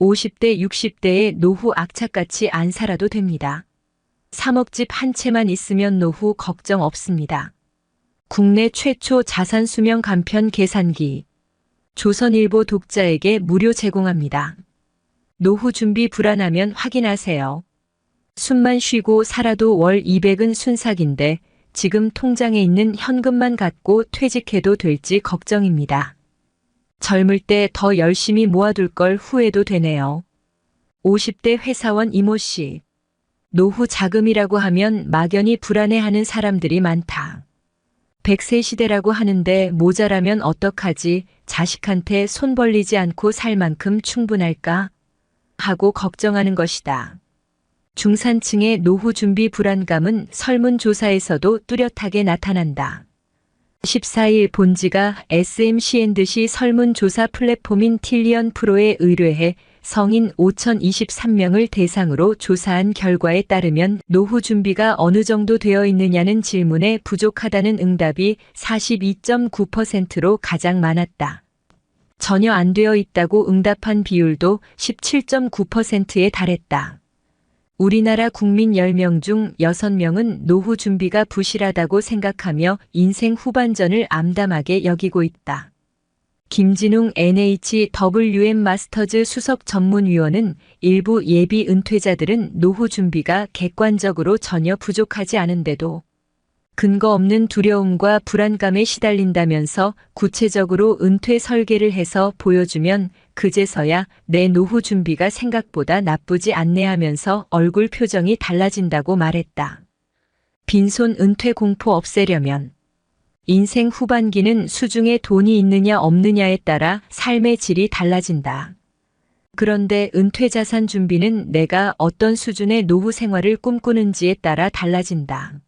50대, 60대의 노후 악착같이 안 살아도 됩니다. 3억 집 한 채만 있으면 노후 걱정 없습니다. 국내 최초 자산 수명 간편 계산기. 조선일보 독자에게 무료 제공합니다. 노후 준비 불안하면 확인하세요. 숨만 쉬고 살아도 월 200은 순삭인데 지금 통장에 있는 현금만 갖고 퇴직해도 될지 걱정입니다. 젊을 때 더 열심히 모아둘 걸 후회도 되네요. 50대 회사원 이모 씨. 노후 자금이라고 하면 막연히 불안해하는 사람들이 많다. 100세 시대라고 하는데 모자라면 어떡하지? 자식한테 손 벌리지 않고 살 만큼 충분할까? 하고 걱정하는 것이다. 중산층의 노후 준비 불안감은 설문조사에서도 뚜렷하게 나타난다. 14일 본지가 SMCN-듯이 설문조사 플랫폼인 틸리언 프로에 의뢰해 성인 5,023명을 대상으로 조사한 결과에 따르면 노후 준비가 어느 정도 되어 있느냐는 질문에 부족하다는 응답이 42.9%로 가장 많았다. 전혀 안 되어 있다고 응답한 비율도 17.9%에 달했다. 우리나라 국민 10명 중 6명은 노후 준비가 부실하다고 생각하며 인생 후반전을 암담하게 여기고 있다. 김진웅 NHWM 마스터즈 수석 전문위원은 일부 예비 은퇴자들은 노후 준비가 객관적으로 전혀 부족하지 않은데도 근거 없는 두려움과 불안감에 시달린다면서 구체적으로 은퇴 설계를 해서 보여주면 그제서야 내 노후 준비가 생각보다 나쁘지 않네 하면서 얼굴 표정이 달라진다고 말했다. 빈손 은퇴 공포 없애려면 인생 후반기는 수중에 돈이 있느냐 없느냐에 따라 삶의 질이 달라진다. 그런데 은퇴 자산 준비는 내가 어떤 수준의 노후 생활을 꿈꾸는지에 따라 달라진다.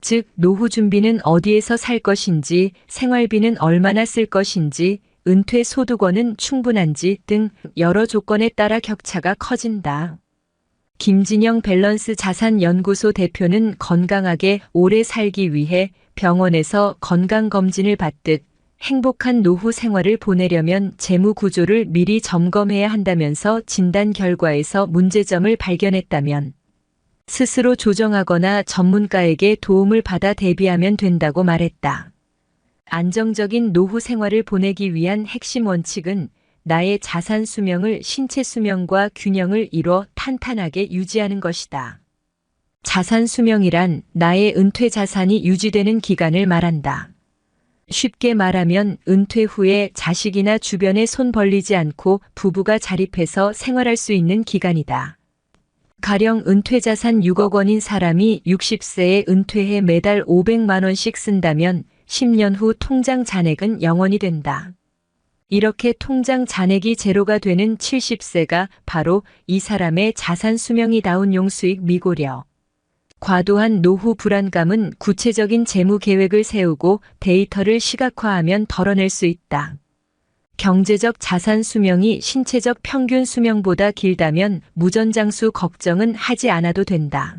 즉, 노후 준비는 어디에서 살 것인지, 생활비는 얼마나 쓸 것인지, 은퇴 소득원은 충분한지 등 여러 조건에 따라 격차가 커진다. 김진영 밸런스 자산연구소 대표는 건강하게 오래 살기 위해 병원에서 건강검진을 받듯 행복한 노후 생활을 보내려면 재무 구조를 미리 점검해야 한다면서 진단 결과에서 문제점을 발견했다면 스스로 조정하거나 전문가에게 도움을 받아 대비하면 된다고 말했다. 안정적인 노후 생활을 보내기 위한 핵심 원칙은 나의 자산 수명을 신체 수명과 균형을 이뤄 탄탄하게 유지하는 것이다. 자산 수명이란 나의 은퇴 자산이 유지되는 기간을 말한다. 쉽게 말하면 은퇴 후에 자식이나 주변에 손 벌리지 않고 부부가 자립해서 생활할 수 있는 기간이다. 가령 은퇴 자산 6억 원인 사람이 60세에 은퇴해 매달 500만 원씩 쓴다면 10년 후 통장 잔액은 0원이 된다. 이렇게 통장 잔액이 제로가 되는 70세가 바로 이 사람의 자산 수명이 다운 용수익 미고려. 과도한 노후 불안감은 구체적인 재무 계획을 세우고 데이터를 시각화하면 덜어낼 수 있다. 경제적 자산 수명이 신체적 평균 수명보다 길다면 무전장수 걱정은 하지 않아도 된다.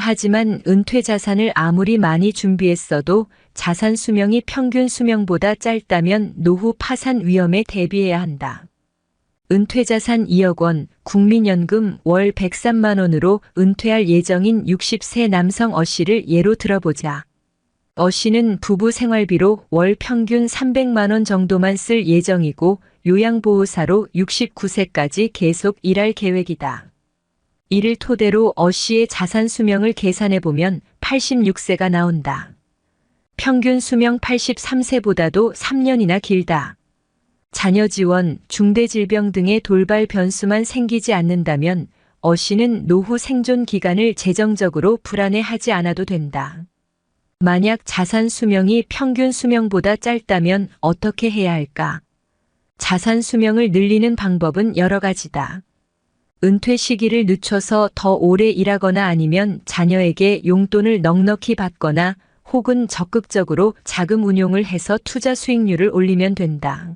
하지만 은퇴 자산을 아무리 많이 준비했어도 자산 수명이 평균 수명보다 짧다면 노후 파산 위험에 대비해야 한다. 은퇴 자산 2억 원, 국민연금 월 103만 원으로 은퇴할 예정인 60세 남성 어 씨를 예로 들어보자. 어 씨는 부부 생활비로 월 평균 300만 원 정도만 쓸 예정이고 요양보호사로 69세까지 계속 일할 계획이다. 이를 토대로 어 씨의 자산 수명을 계산해 보면 86세가 나온다. 평균 수명 83세보다도 3년이나 길다. 자녀 지원, 중대질병 등의 돌발 변수만 생기지 않는다면 어 씨는 노후 생존 기간을 재정적으로 불안해하지 않아도 된다. 만약 자산 수명이 평균 수명보다 짧다면 어떻게 해야 할까? 자산 수명을 늘리는 방법은 여러 가지다. 은퇴 시기를 늦춰서 더 오래 일하거나 아니면 자녀에게 용돈을 넉넉히 받거나 혹은 적극적으로 자금 운용을 해서 투자 수익률을 올리면 된다.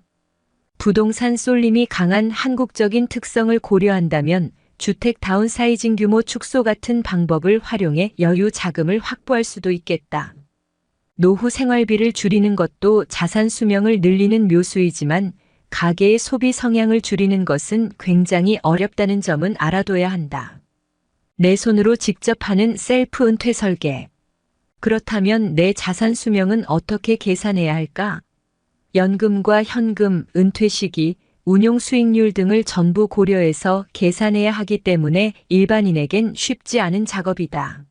부동산 쏠림이 강한 한국적인 특성을 고려한다면 주택 다운사이징 규모 축소 같은 방법을 활용해 여유 자금을 확보할 수도 있겠다. 노후 생활비를 줄이는 것도 자산 수명을 늘리는 묘수이지만 가계의 소비 성향을 줄이는 것은 굉장히 어렵다는 점은 알아둬야 한다. 내 손으로 직접 하는 셀프 은퇴 설계. 그렇다면 내 자산 수명은 어떻게 계산해야 할까? 연금과 현금, 은퇴 시기, 운용 수익률 등을 전부 고려해서 계산해야 하기 때문에 일반인에겐 쉽지 않은 작업이다.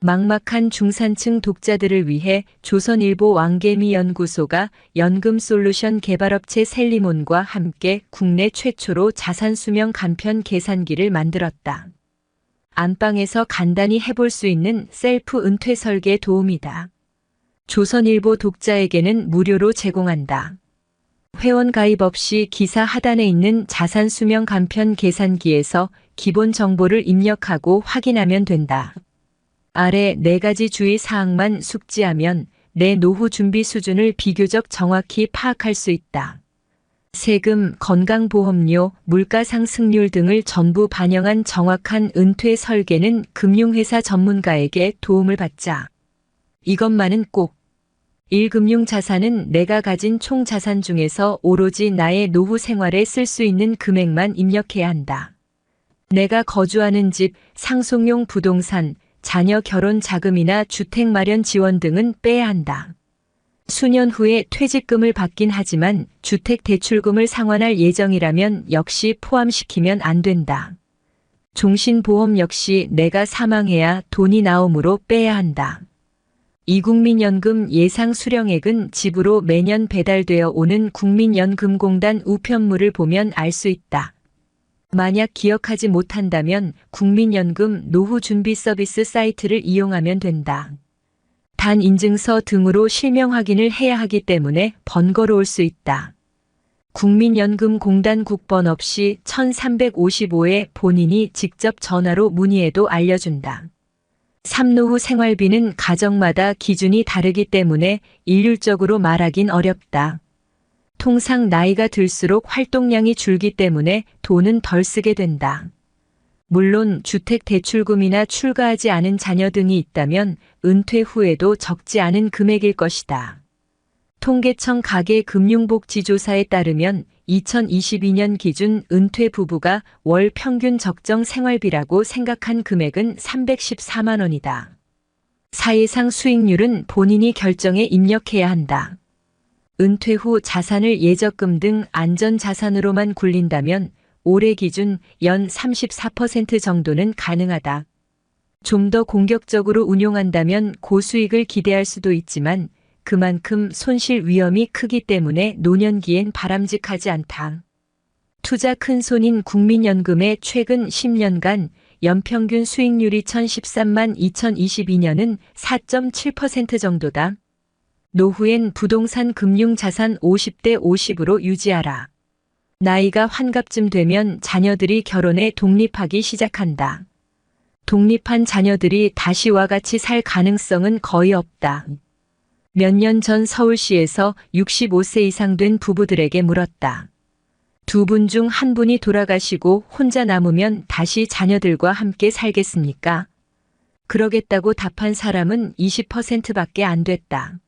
막막한 중산층 독자들을 위해 조선일보 왕개미 연구소가 연금 솔루션 개발업체 셀리몬과 함께 국내 최초로 자산 수명 간편 계산기를 만들었다. 안방에서 간단히 해볼 수 있는 셀프 은퇴 설계 도움이다. 조선일보 독자에게는 무료로 제공한다. 회원 가입 없이 기사 하단에 있는 자산 수명 간편 계산기에서 기본 정보를 입력하고 확인하면 된다. 아래 네 가지 주의 사항만 숙지하면 내 노후 준비 수준을 비교적 정확히 파악할 수 있다. 세금, 건강보험료, 물가상승률 등을 전부 반영한 정확한 은퇴 설계는 금융회사 전문가에게 도움을 받자. 이것만은 꼭 1금융 자산은 내가 가진 총 자산 중에서 오로지 나의 노후 생활에 쓸 수 있는 금액만 입력해야 한다. 내가 거주하는 집, 상속용 부동산, 자녀 결혼 자금이나 주택 마련 지원 등은 빼야 한다. 수년 후에 퇴직금을 받긴 하지만 주택 대출금을 상환할 예정이라면 역시 포함시키면 안 된다. 종신보험 역시 내가 사망해야 돈이 나오므로 빼야 한다. 이국민연금 예상 수령액은 집으로 매년 배달되어 오는 국민연금공단 우편물을 보면 알 수 있다. 만약 기억하지 못한다면 국민연금 노후준비 서비스 사이트를 이용하면 된다. 단 인증서 등으로 실명 확인을 해야 하기 때문에 번거로울 수 있다. 국민연금공단 국번 없이 1355에 본인이 직접 전화로 문의해도 알려준다. 삼노후 생활비는 가정마다 기준이 다르기 때문에 일률적으로 말하긴 어렵다. 통상 나이가 들수록 활동량이 줄기 때문에 돈은 덜 쓰게 된다. 물론 주택 대출금이나 출가하지 않은 자녀 등이 있다면 은퇴 후에도 적지 않은 금액일 것이다. 통계청 가계금융복지조사에 따르면 2022년 기준 은퇴 부부가 월 평균 적정 생활비라고 생각한 금액은 314만 원이다. 사회상 수익률은 본인이 결정에 입력해야 한다. 은퇴 후 자산을 예적금 등 안전자산으로만 굴린다면 올해 기준 연 34% 정도는 가능하다. 좀 더 공격적으로 운용한다면 고수익을 기대할 수도 있지만 그만큼 손실 위험이 크기 때문에 노년기엔 바람직하지 않다. 투자 큰 손인 국민연금의 최근 10년간 연평균 수익률이 2013만 2022년은 4.7% 정도다. 노후엔 부동산 금융자산 50대 50으로 유지하라. 나이가 환갑쯤 되면 자녀들이 결혼해 독립하기 시작한다. 독립한 자녀들이 다시와 같이 살 가능성은 거의 없다. 몇 년 전 서울시에서 65세 이상 된 부부들에게 물었다. 두 분 중 한 분이 돌아가시고 혼자 남으면 다시 자녀들과 함께 살겠습니까? 그러겠다고 답한 사람은 20%밖에 안 됐다.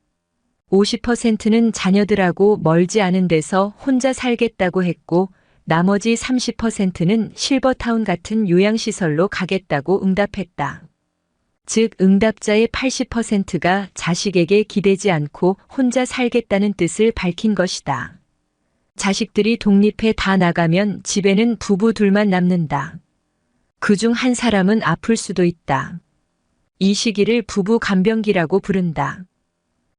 50%는 자녀들하고 멀지 않은 데서 혼자 살겠다고 했고, 나머지 30%는 실버타운 같은 요양시설로 가겠다고 응답했다. 즉, 응답자의 80%가 자식에게 기대지 않고 혼자 살겠다는 뜻을 밝힌 것이다. 자식들이 독립해 다 나가면 집에는 부부 둘만 남는다. 그 중 한 사람은 아플 수도 있다. 이 시기를 부부 간병기라고 부른다.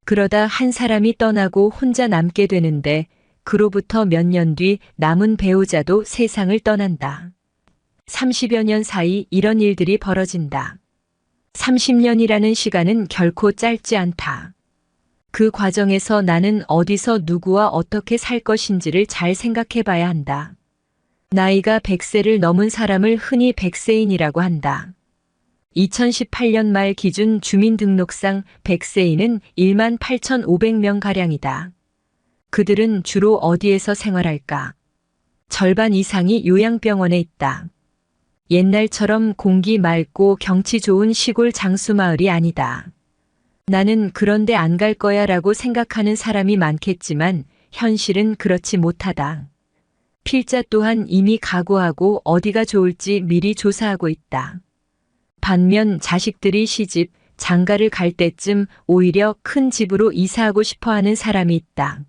그러다 한 사람이 떠나고 혼자 남게 되는데 그로부터 몇 년 뒤 남은 배우자도 세상을 떠난다. 30여 년 사이 이런 일들이 벌어진다. 30년이라는 시간은 결코 짧지 않다. 그 과정에서 나는 어디서 누구와 어떻게 살 것인지를 잘 생각해 봐야 한다. 나이가 100세를 넘은 사람을 흔히 백세인이라고 한다. 2018년 말 기준 주민등록상 100세인은 1만 8,500명 가량이다. 그들은 주로 어디에서 생활할까? 절반 이상이 요양병원에 있다. 옛날처럼 공기 맑고 경치 좋은 시골 장수 마을이 아니다. 나는 그런데 안 갈 거야 라고 생각하는 사람이 많겠지만 현실은 그렇지 못하다. 필자 또한 이미 각오하고 어디가 좋을지 미리 조사하고 있다. 반면 자식들이 시집, 장가를 갈 때쯤 오히려 큰 집으로 이사하고 싶어 하는 사람이 있다.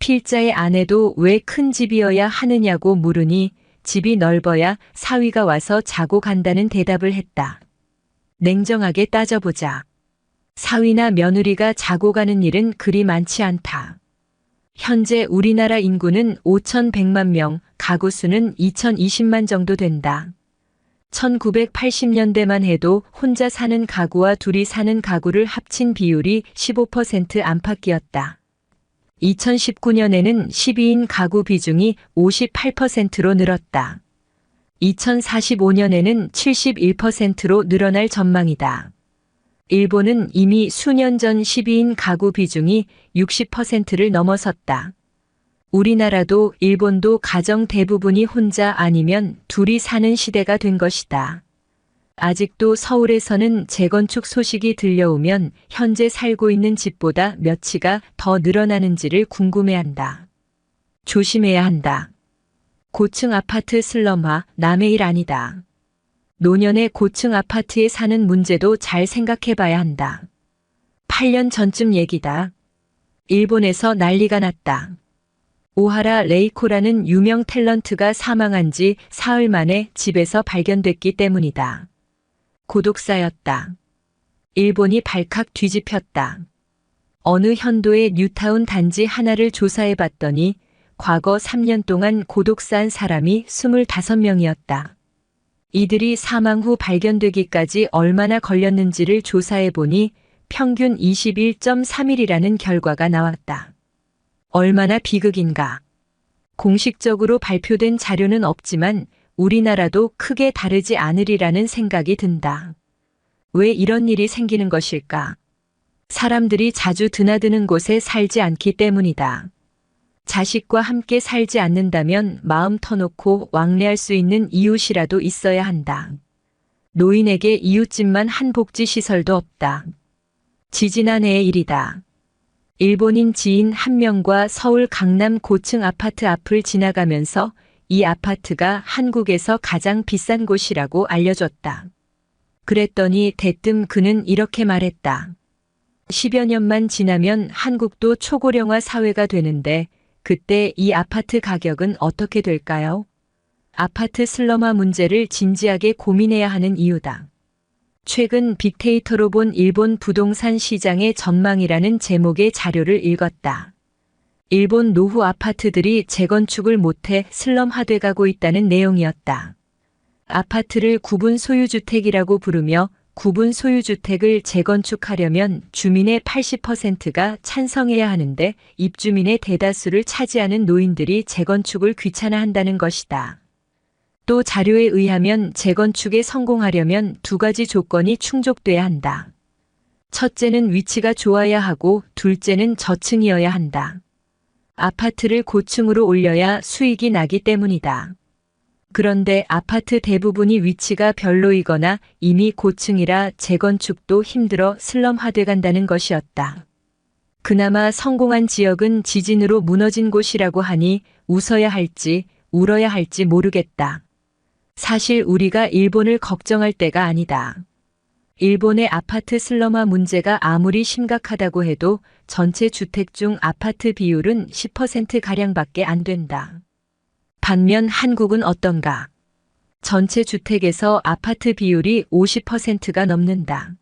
필자의 아내도 왜 큰 집이어야 하느냐고 물으니 집이 넓어야 사위가 와서 자고 간다는 대답을 했다. 냉정하게 따져보자. 사위나 며느리가 자고 가는 일은 그리 많지 않다. 현재 우리나라 인구는 5,100만 명, 가구 수는 2,020만 정도 된다. 1980년대만 해도 혼자 사는 가구와 둘이 사는 가구를 합친 비율이 15% 안팎이었다. 2019년에는 12인 가구 비중이 58%로 늘었다. 2045년에는 71%로 늘어날 전망이다. 일본은 이미 수년 전 12인 가구 비중이 60%를 넘어섰다. 우리나라도 일본도 가정 대부분이 혼자 아니면 둘이 사는 시대가 된 것이다. 아직도 서울에서는 재건축 소식이 들려오면 현재 살고 있는 집보다 몇 치가 더 늘어나는지를 궁금해한다. 조심해야 한다. 고층 아파트 슬럼화 남의 일 아니다. 노년의 고층 아파트에 사는 문제도 잘 생각해 봐야 한다. 8년 전쯤 얘기다. 일본에서 난리가 났다. 오하라 레이코라는 유명 탤런트가 사망한 지 사흘 만에 집에서 발견됐기 때문이다. 고독사였다. 일본이 발칵 뒤집혔다. 어느 현도의 뉴타운 단지 하나를 조사해 봤더니 과거 3년 동안 고독사한 사람이 25명이었다. 이들이 사망 후 발견되기까지 얼마나 걸렸는지를 조사해 보니 평균 21.3일이라는 결과가 나왔다. 얼마나 비극인가. 공식적으로 발표된 자료는 없지만 우리나라도 크게 다르지 않으리라는 생각이 든다. 왜 이런 일이 생기는 것일까? 사람들이 자주 드나드는 곳에 살지 않기 때문이다. 자식과 함께 살지 않는다면 마음 터놓고 왕래할 수 있는 이웃이라도 있어야 한다. 노인에게 이웃집만 한 복지 시설도 없다. 지지난해의 일이다. 일본인 지인 한 명과 서울 강남 고층 아파트 앞을 지나가면서 이 아파트가 한국에서 가장 비싼 곳이라고 알려줬다. 그랬더니 대뜸 그는 이렇게 말했다. 10여 년만 지나면 한국도 초고령화 사회가 되는데 그때 이 아파트 가격은 어떻게 될까요? 아파트 슬럼화 문제를 진지하게 고민해야 하는 이유다. 최근 빅데이터로 본 일본 부동산 시장의 전망이라는 제목의 자료를 읽었다. 일본 노후 아파트들이 재건축을 못해 슬럼화돼 가고 있다는 내용이었다. 아파트를 구분 소유주택이라고 부르며 구분 소유주택을 재건축하려면 주민의 80%가 찬성해야 하는데 입주민의 대다수를 차지하는 노인들이 재건축을 귀찮아한다는 것이다. 또 자료에 의하면 재건축에 성공하려면 두 가지 조건이 충족돼야 한다. 첫째는 위치가 좋아야 하고 둘째는 저층이어야 한다. 아파트를 고층으로 올려야 수익이 나기 때문이다. 그런데 아파트 대부분이 위치가 별로이거나 이미 고층이라 재건축도 힘들어 슬럼화돼 간다는 것이었다. 그나마 성공한 지역은 지진으로 무너진 곳이라고 하니 웃어야 할지 울어야 할지 모르겠다. 사실 우리가 일본을 걱정할 때가 아니다. 일본의 아파트 슬럼화 문제가 아무리 심각하다고 해도 전체 주택 중 아파트 비율은 10%가량밖에 안 된다. 반면 한국은 어떤가? 전체 주택에서 아파트 비율이 50%가 넘는다.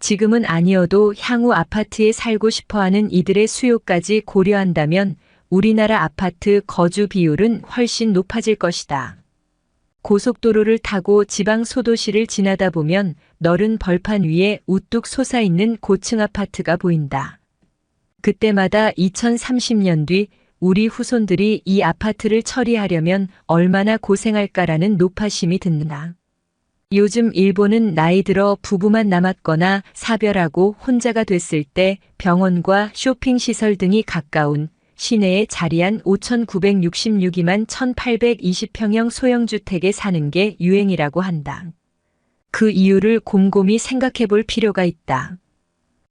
지금은 아니어도 향후 아파트에 살고 싶어 하는 이들의 수요까지 고려한다면 우리나라 아파트 거주 비율은 훨씬 높아질 것이다. 고속도로를 타고 지방 소도시를 지나다 보면 너른 벌판 위에 우뚝 솟아있는 고층 아파트가 보인다. 그때마다 2030년 뒤 우리 후손들이 이 아파트를 처리하려면 얼마나 고생할까라는 노파심이 든다. 요즘 일본은 나이 들어 부부만 남았거나 사별하고 혼자가 됐을 때 병원과 쇼핑시설 등이 가까운 시내에 자리한 5,966이만 1,820평형 소형주택에 사는 게 유행이라고 한다. 그 이유를 곰곰이 생각해 볼 필요가 있다.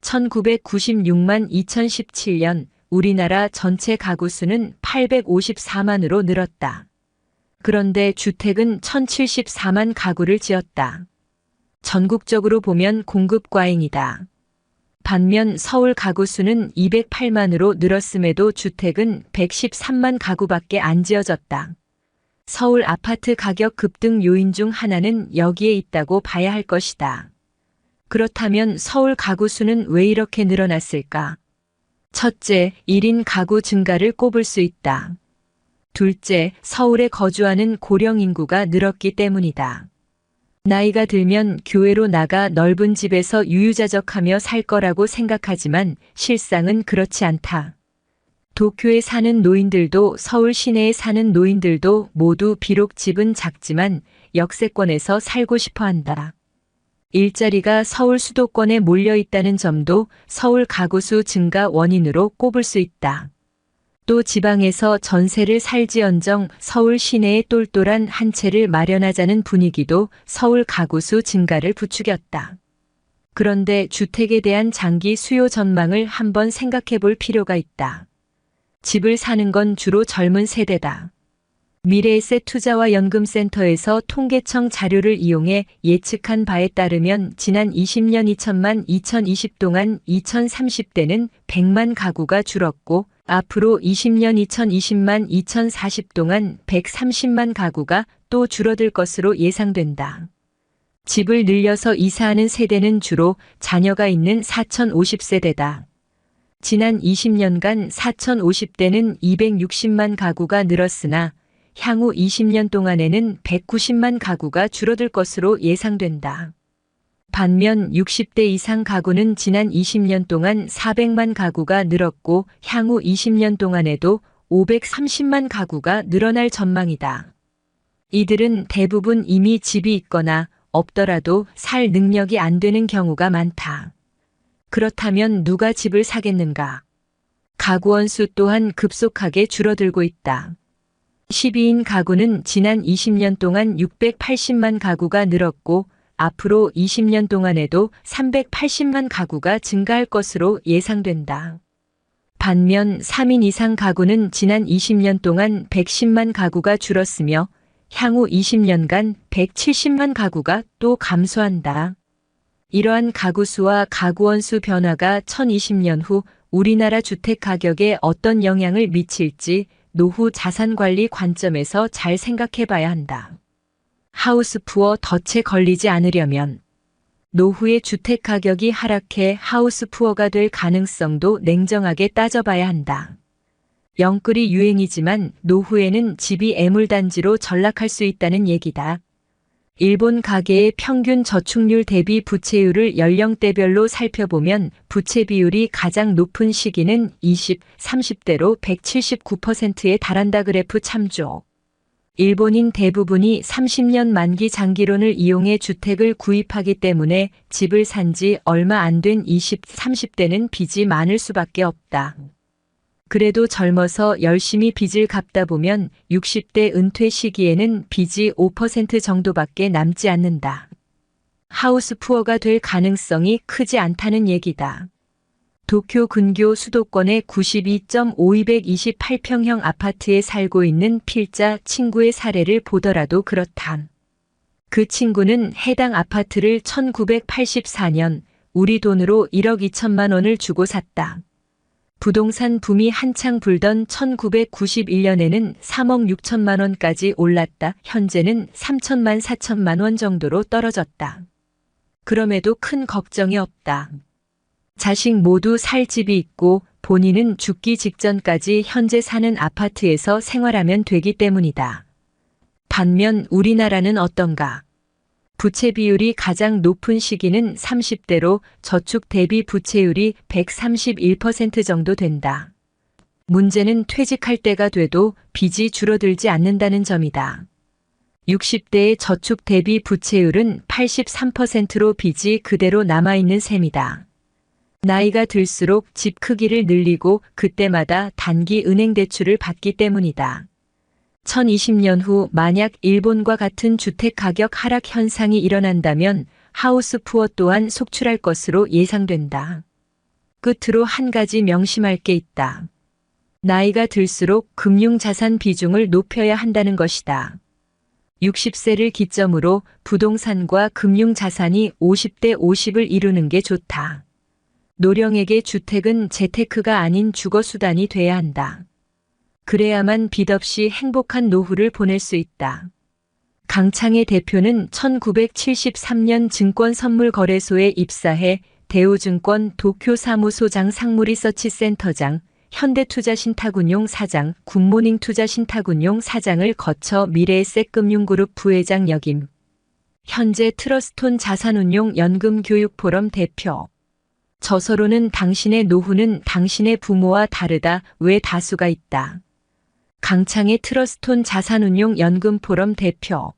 1996만 2017년 우리나라 전체 가구 수는 854만으로 늘었다. 그런데 주택은 1074만 가구를 지었다. 전국적으로 보면 공급 과잉이다. 반면 서울 가구 수는 208만으로 늘었음에도 주택은 113만 가구밖에 안 지어졌다. 서울 아파트 가격 급등 요인 중 하나는 여기에 있다고 봐야 할 것이다. 그렇다면 서울 가구 수는 왜 이렇게 늘어났을까? 첫째, 1인 가구 증가를 꼽을 수 있다. 둘째, 서울에 거주하는 고령 인구가 늘었기 때문이다. 나이가 들면 교회로 나가 넓은 집에서 유유자적하며 살 거라고 생각하지만 실상은 그렇지 않다. 도쿄에 사는 노인들도 서울 시내에 사는 노인들도 모두 비록 집은 작지만 역세권에서 살고 싶어 한다. 일자리가 서울 수도권에 몰려 있다는 점도 서울 가구수 증가 원인으로 꼽을 수 있다. 또 지방에서 전세를 살지언정 서울 시내에 똘똘한 한 채를 마련하자는 분위기도 서울 가구수 증가를 부추겼다. 그런데 주택에 대한 장기 수요 전망을 한번 생각해 볼 필요가 있다. 집을 사는 건 주로 젊은 세대다. 미래에셋 투자와 연금센터에서 통계청 자료를 이용해 예측한 바에 따르면 지난 20년 2천만 2020 동안 2030대는 100만 가구가 줄었고 앞으로 20년 2020만 2040 동안 130만 가구가 또 줄어들 것으로 예상된다. 집을 늘려서 이사하는 세대는 주로 자녀가 있는 4050세대다. 지난 20년간 4050대는 260만 가구가 늘었으나 향후 20년 동안에는 190만 가구가 줄어들 것으로 예상된다. 반면 60대 이상 가구는 지난 20년 동안 400만 가구가 늘었고 향후 20년 동안에도 530만 가구가 늘어날 전망이다. 이들은 대부분 이미 집이 있거나 없더라도 살 능력이 안 되는 경우가 많다. 그렇다면 누가 집을 사겠는가? 가구원 수 또한 급속하게 줄어들고 있다. 12인 가구는 지난 20년 동안 680만 가구가 늘었고 앞으로 20년 동안에도 380만 가구가 증가할 것으로 예상된다. 반면 3인 이상 가구는 지난 20년 동안 110만 가구가 줄었으며 향후 20년간 170만 가구가 또 감소한다. 이러한 가구 수와 가구원 수 변화가 2020년 후 우리나라 주택 가격에 어떤 영향을 미칠지 노후 자산 관리 관점에서 잘 생각해 봐야 한다. 하우스 푸어 덫에 걸리지 않으려면 노후의 주택 가격이 하락해 하우스 푸어가 될 가능성도 냉정하게 따져봐야 한다. 영끌이 유행이지만 노후에는 집이 애물단지로 전락할 수 있다는 얘기다. 일본 가계의 평균 저축률 대비 부채율을 연령대별로 살펴보면 부채 비율이 가장 높은 시기는 20, 30대로 179%에 달한다 그래프 참조. 일본인 대부분이 30년 만기 장기론을 이용해 주택을 구입하기 때문에 집을 산 지 얼마 안 된 20, 30대는 빚이 많을 수밖에 없다. 그래도 젊어서 열심히 빚을 갚다 보면 60대 은퇴 시기에는 빚이 5% 정도밖에 남지 않는다. 하우스 푸어가 될 가능성이 크지 않다는 얘기다. 도쿄 근교 수도권의 92.5228평형 아파트에 살고 있는 필자 친구의 사례를 보더라도 그렇다. 그 친구는 해당 아파트를 1984년 우리 돈으로 1억 2천만 원을 주고 샀다. 부동산 붐이 한창 불던 1991년에는 3억 6천만 원까지 올랐다. 현재는 3천만 4천만 원 정도로 떨어졌다. 그럼에도 큰 걱정이 없다. 자식 모두 살 집이 있고 본인은 죽기 직전까지 현재 사는 아파트에서 생활하면 되기 때문이다. 반면 우리나라는 어떤가? 부채 비율이 가장 높은 시기는 30대로 저축 대비 부채율이 131% 정도 된다. 문제는 퇴직할 때가 돼도 빚이 줄어들지 않는다는 점이다. 60대의 저축 대비 부채율은 83%로 빚이 그대로 남아있는 셈이다. 나이가 들수록 집 크기를 늘리고 그때마다 단기 은행 대출을 받기 때문이다. 2020년 후 만약 일본과 같은 주택 가격 하락 현상이 일어난다면 하우스 푸어 또한 속출할 것으로 예상된다. 끝으로 한 가지 명심할 게 있다. 나이가 들수록 금융자산 비중을 높여야 한다는 것이다. 60세를 기점으로 부동산과 금융자산이 50대 50을 이루는 게 좋다. 노령에게 주택은 재테크가 아닌 주거수단이 돼야 한다. 그래야만 빚 없이 행복한 노후를 보낼 수 있다. 강창의 대표는 1973년 증권선물거래소에 입사해 대우증권 도쿄 사무소장 상무리서치센터장, 현대투자신탁운용 사장, 굿모닝 투자신탁운용 사장을 거쳐 미래에셋금융그룹 부회장 역임. 현재 트러스톤 자산운용 연금교육포럼 대표. 저서로는 당신의 노후는 당신의 부모와 다르다 왜 다수가 있다. 강창의 트러스톤 자산운용 연금 포럼 대표.